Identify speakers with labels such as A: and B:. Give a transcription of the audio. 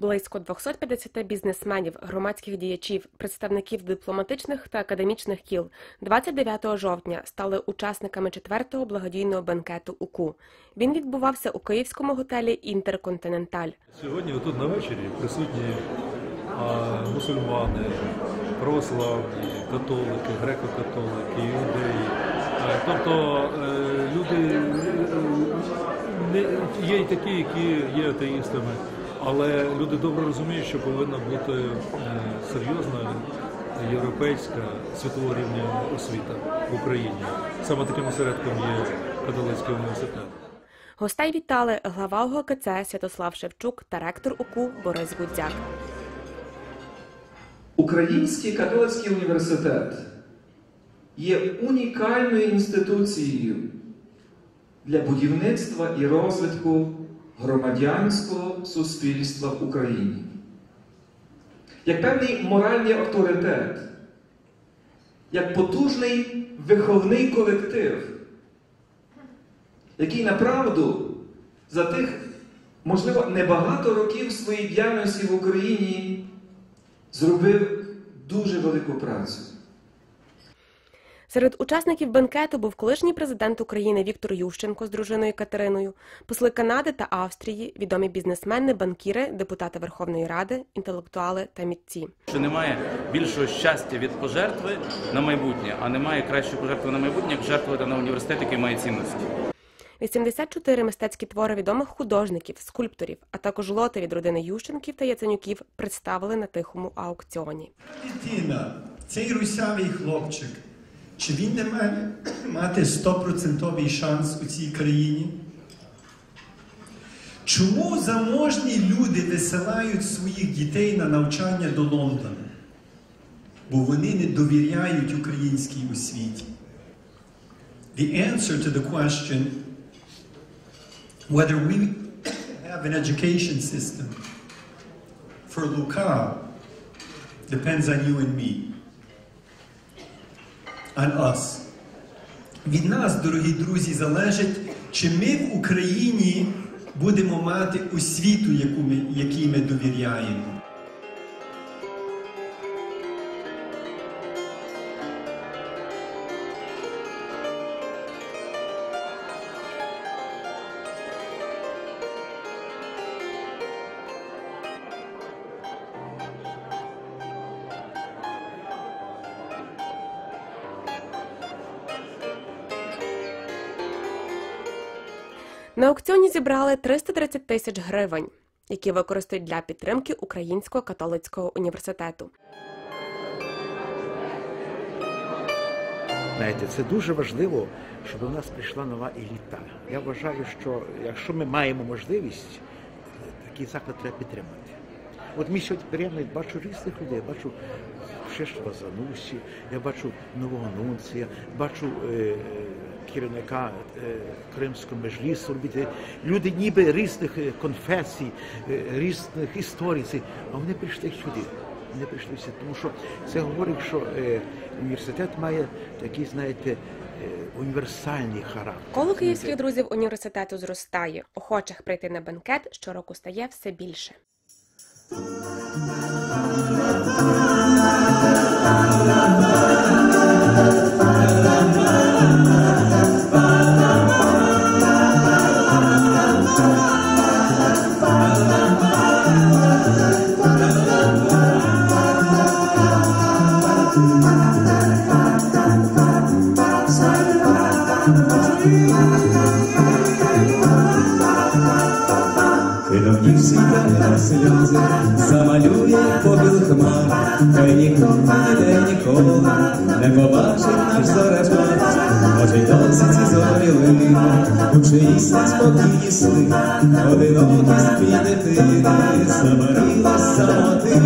A: Близько 250 бізнесменів, громадських діячів, представників дипломатичних та академічних кіл 29 жовтня стали учасниками четвертого благодійного бенкету УКУ. Він відбувався у київському готелі Інтерконтиненталь.
B: Сьогодні тут на вечорі присутні мусульмани, православні, католики, греко-католики, іудеї. Е, Тобто е, люди е, не, є й такі, які є атеїстами, але люди добре розуміють, що повинна бути е, серйозна європейська світового рівня освіта в Україні. Саме таким осередком є католицький університет.
A: Гостей вітали глава ОГКЦ Святослав Шевчук та ректор УКУ Борис Гудзяк.
C: Український католицький університет є унікальною інституцією для будівництва і розвитку громадянського суспільства в Україні. Як певний моральний авторитет, як потужний виховний колектив, який направду за тих, можливо, небагато років своєї діяльності в Україні зробив дуже велику працю.
A: Серед учасників бенкету був колишній президент України Віктор Ющенко з дружиною Катериною, посли Канади та Австрії, відомі бізнесмени, банкіри, депутати Верховної Ради, інтелектуали та мітці.
D: що немає більшого щастя від пожертви на майбутнє, а немає кращої пожертви на майбутнє, як жертвувати на університет, який має цінності.
A: 84 мистецькі твори відомих художників, скульпторів, а також лоти від родини Ющенків та Яценюків представили на тихому аукціоні.
E: Дитина, цей русявий хлопчик, чи він не має мати стопроцентовий шанс у цій країні? Чому заможні люди висилають своїх дітей на навчання до Лондона? Бо вони не довіряють українській освіті. The answer to the question whether we have an education system for Luca depends on you and me. On us. Від нас, дорогі друзі, залежить, чи ми в Україні будемо мати освіту, яку ми, якій ми довіряємо.
A: На аукціоні зібрали 330 тисяч гривень, які використають для підтримки Українського католицького університету.
F: Знаєте, це дуже важливо, щоб до нас прийшла нова еліта. Я вважаю, що якщо ми маємо можливість, такий заклад треба підтримати. От ми сьогодні приємно бачу різних людей, я бачу Шештова Занусі, я бачу нового нунція, бачу е, керівника е, Кримського межлісу, робити люди ніби різних е, конфесій, е, різних історій, а вони прийшли сюди. Вони прийшли сюди, тому що це говорить, що е, університет має такий, знаєте, е, універсальний характер.
A: Коло київських друзів університету зростає. Охочих прийти на бенкет щороку стає все більше.
G: Замалює попіл хмар, хай ніхто ніде ніколи. Не побачить наш зорепад. Може й досить ці зорі лине, у чиїсь неспокійні сни, одинокість твій ти, замарила самоти,